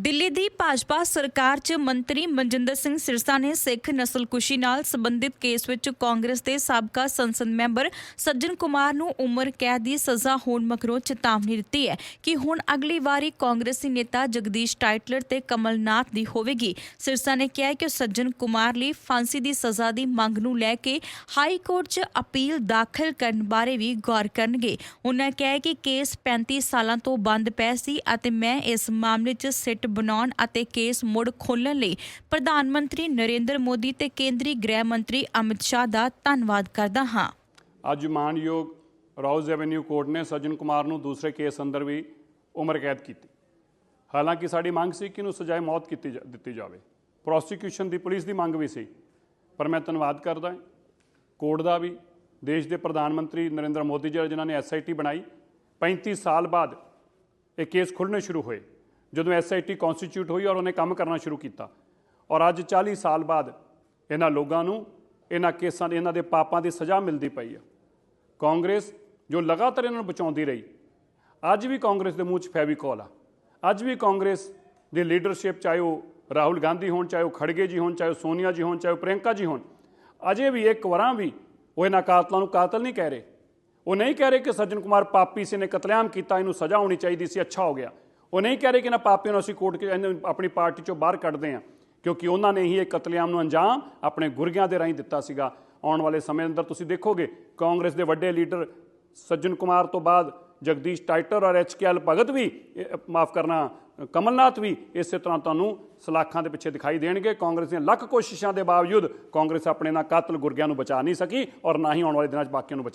ਦਿੱਲੀ ਦੀ ਭਾਜਪਾ ਸਰਕਾਰ 'ਚ ਮੰਤਰੀ ਮਨਜਿੰਦਰ ਸਿੰਘ ਸਿਰਸਾ ਨੇ ਸਿੱਖ ਨਸਲਕੁਸ਼ੀ ਨਾਲ ਸੰਬੰਧਿਤ ਕੇਸ ਵਿੱਚ ਕਾਂਗਰਸ ਦੇ ਸਾਬਕਾ ਸੰਸਦ ਮੈਂਬਰ ਸੱਜਣ ਕੁਮਾਰ ਨੂੰ ਉਮਰ ਕੈਦ ਦੀ ਸਜ਼ਾ ਹੋਣ ਮਗਰੋਂ ਚੇਤਾਵਨੀ ਦਿੱਤੀ ਹੈ ਕਿ ਹੁਣ ਅਗਲੀ ਵਾਰੀ ਕਾਂਗਰਸੀ ਨੇਤਾ ਜਗਦੀਸ਼ ਟਾਈਟਲਰ ਤੇ ਕਮਲਨਾਥ ਦੀ ਹੋਵੇਗੀ। ਸਿਰਸਾ ਨੇ ਕਿਹਾ ਕਿ ਉਹ ਸੱਜਣ ਕੁਮਾਰ ਲਈ ਫਾਂਸੀ ਦੀ ਸਜ਼ਾ ਦੀ ਮੰਗ ਨੂੰ ਲੈ ਕੇ ਹਾਈ ਕੋਰਟ 'ਚ ਅਪੀਲ ਦਾਖਲ ਕਰਨ ਬਾਰੇ ਵੀ ਗੌਰ ਕਰਨਗੇ। ਉਹਨਾਂ ਕਿਹਾ ਕਿ ਕੇਸ 35 ਸਾਲਾਂ ਤੋਂ ਬੰਦ ਪਿਆ ਸੀ ਅਤੇ ਮੈਂ ਇਸ ਮਾਮਲੇ 'ਚ ਸਿੱਟ ਬਣਾਉਣ ਅਤੇ ਕੇਸ ਮੁੜ ਖੋਲ੍ਹਣ ਲਈ ਪ੍ਰਧਾਨ ਮੰਤਰੀ ਨਰਿੰਦਰ ਮੋਦੀ ਤੇ ਕੇਂਦਰੀ ਗ੍ਰਹਿ ਮੰਤਰੀ ਅਮਿਤ ਸ਼ਾਹ ਦਾ ਧੰਨਵਾਦ ਕਰਦਾ ਹਾਂ। ਅੱਜ ਮਾਨਯੋਗ ਰਾਉਜ਼ ਐਵਨਿਊ ਕੋਰਟ ਨੇ ਸੱਜਣ ਕੁਮਾਰ ਨੂੰ ਦੂਸਰੇ ਕੇਸ ਅੰਦਰ ਵੀ ਉਮਰ ਕੈਦ ਕੀਤੀ। ਹਾਲਾਂਕਿ ਸਾਡੀ ਮੰਗ ਸੀ ਕਿ ਇਹਨੂੰ ਸਜ਼ਾਏ ਮੌਤ ਕੀਤੀ ਦਿੱਤੀ ਜਾਵੇ। ਪ੍ਰੋਸੀਕਿਊਸ਼ਨ ਦੀ ਪੁਲਿਸ ਦੀ ਮੰਗ ਵੀ ਸੀ, ਪਰ ਮੈਂ ਧੰਨਵਾਦ ਕਰਦਾ ਕੋਰਟ ਦਾ ਵੀ, ਦੇਸ਼ ਦੇ ਪ੍ਰਧਾਨ ਮੰਤਰੀ ਨਰਿੰਦਰ ਮੋਦੀ ਜੀ ਜਿਨ੍ਹਾਂ ਨੇ ਐਸਆਈਟੀ ਬਣਾਈ 35 ਸਾਲ ਬਾਅਦ ਇਹ ਕੇਸ ਖੁੱਲ੍ਹਣੇ ਸ਼ੁਰੂ ਹੋਏ। ਜਦੋਂ ਐਸਆਈਟੀ ਕਨਸਟੀਟਿਊਟ ਹੋਈ ਔਰ ਉਹਨੇ ਕੰਮ ਕਰਨਾ ਸ਼ੁਰੂ ਕੀਤਾ। ਔਰ ਅੱਜ 40 ਸਾਲ ਬਾਅਦ ਇਹਨਾਂ ਲੋਕਾਂ ਨੂੰ, ਇਹਨਾਂ ਕੇਸਾਂ ਦੇ, ਇਹਨਾਂ ਦੇ ਪਾਪਾਂ ਦੀ ਸਜ਼ਾ ਮਿਲਦੀ ਪਈ ਆ ਕਾਂਗਰਸ ਜੋ ਲਗਾਤਾਰ ਇਹਨਾਂ ਨੂੰ ਬਚਾਉਂਦੀ ਰਹੀ, ਅੱਜ ਵੀ ਕਾਂਗਰਸ ਦੇ ਮੂੰਹ 'ਚ ਫੈਵੀਕੋਲ ਆ। ਅੱਜ ਵੀ ਕਾਂਗਰਸ ਦੀ ਲੀਡਰਸ਼ਿਪ ਚਾਹੇ ਉਹ ਰਾਹੁਲ ਗਾਂਧੀ ਹੋਣ, ਚਾਹੇ ਉਹ ਖੜਗੇ ਜੀ ਹੋਣ, ਚਾਹੇ ਉਹ ਸੋਨੀਆ ਜੀ ਹੋਣ, ਚਾਹੇ ਉਹ ਪ੍ਰਿਯੰਕਾ ਜੀ ਹੋਣ, ਅਜੇ ਵੀ ਇੱਕ ਵਾਰਾਂ ਵੀ ਉਹ ਇਹਨਾਂ ਕਾਤਲਾਂ ਨੂੰ ਕਾਤਲ ਨਹੀਂ ਕਹਿ ਰਹੇ। ਉਹ ਨਹੀਂ ਕਹਿ ਰਹੇ ਕਿ ਸੱਜਣ ਕੁਮਾਰ ਪਾਪੀ ਸੀ ਨੇ ਕਤਲੇਆਮ ਕੀਤਾ, ਇਹਨੂੰ ਸਜ਼ਾ ਹੋਣੀ ਚਾਹੀਦੀ ਸੀ, ਅੱਛਾ ਹੋ ਗਿਆ। ਉਹ ਨਹੀਂ ਕਹਿ ਰਹੇ ਕਿ ਇਹਨਾਂ ਪਾਪੀਆਂ ਨੂੰ ਅਸੀਂ ਕੋਰਟ ਕੇ ਆਪਣੀ ਪਾਰਟੀ ਚੋਂ ਬਾਹਰ ਕੱਢਦੇ ਹਾਂ, ਕਿਉਂਕਿ ਉਹਨਾਂ ਨੇ ਹੀ ਇਹ ਕਤਲੇਆਮ ਨੂੰ ਅੰਜਾਮ ਆਪਣੇ ਗੁਰਗਿਆਂ ਦੇ ਰਾਹੀਂ ਦਿੱਤਾ ਸੀਗਾ। ਆਉਣ ਵਾਲੇ ਸਮੇਂ ਅੰਦਰ ਤੁਸੀਂ ਦੇਖੋਗੇ, ਕਾਂਗਰਸ ਦੇ ਵੱਡੇ ਲੀਡਰ ਸੱਜਣ ਕੁਮਾਰ ਤੋਂ ਬਾਅਦ, ਜਗਦੀਸ਼ ਟਾਈਟਰ ਔਰ ਐਚਕੇਐਲ ਭਗਤ ਵੀ ਮਾਫ ਕਰਨਾ, ਕਮਲਨਾਥ ਵੀ ਇਸੇ ਤਰ੍ਹਾਂ ਤੁਹਾਨੂੰ ਸਲਾਖਾਂ ਦੇ ਪਿੱਛੇ ਦਿਖਾਈ ਦੇਣਗੇ। ਕਾਂਗਰਸ ਦੀਆਂ ਲੱਖ ਕੋਸ਼ਿਸ਼ਾਂ ਦੇ ਬਾਵਜੂਦ ਕਾਂਗਰਸ ਆਪਣੇ ਨਾਲ ਕਾਤਲ ਗੁਰਗਿਆਂ ਨੂੰ ਬਚਾ ਨਹੀਂ ਸਕੀ ਔਰ ਨਾ ਹੀ ਆਉਣ ਵਾਲੇ ਦਿਨਾਂ 'ਚ ਬਾਕੀਆਂ ਨੂੰ ਬਚਾ